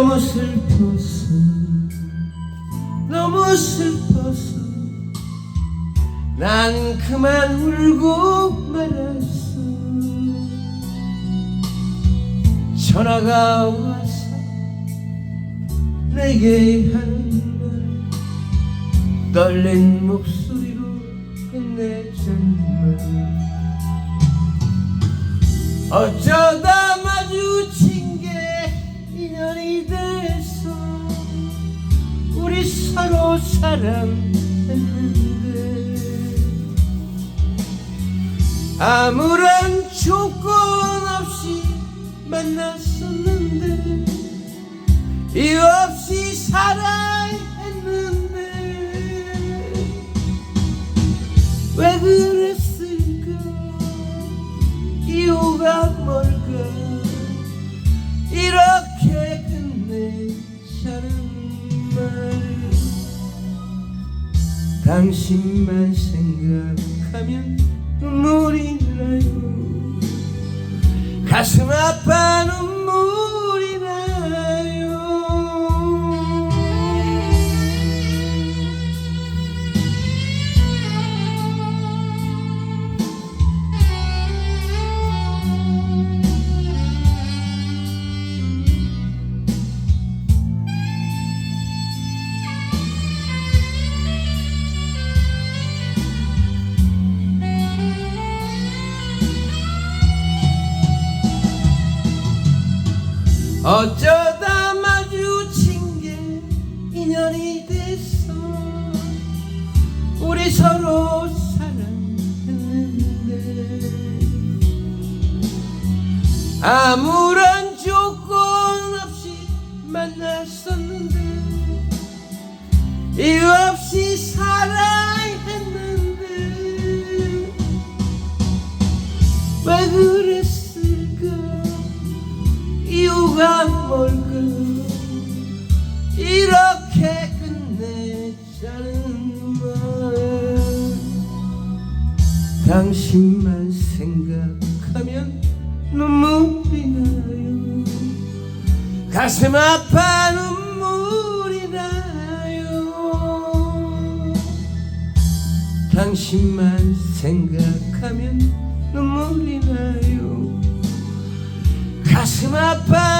너무 슬퍼서 너무 슬퍼서 난 그만 울고 말았어. 전화가 와서 내게 하는 말 떨린 목소리로 끝내잖아 어쩌다 사랑했는데. 아무런 조건 없이 만났었는데 이유 없이 사랑 당신만 생각하면 눈물이 나요. 가슴 아파 눈물 어쩌다 마주친 게 인연이 됐어. 우리 서로 사랑했는데. 아무런 조건 없이 만났었는데. 이유 없이 사랑했는데. 왜 그랬을까 이유가 뭘까 이렇게 끝내자는 말. 당신만 생각하면 눈물이 나요. 가슴 아파 눈물이 나요. 당신만 생각하면 눈물이 나요. 가슴 아파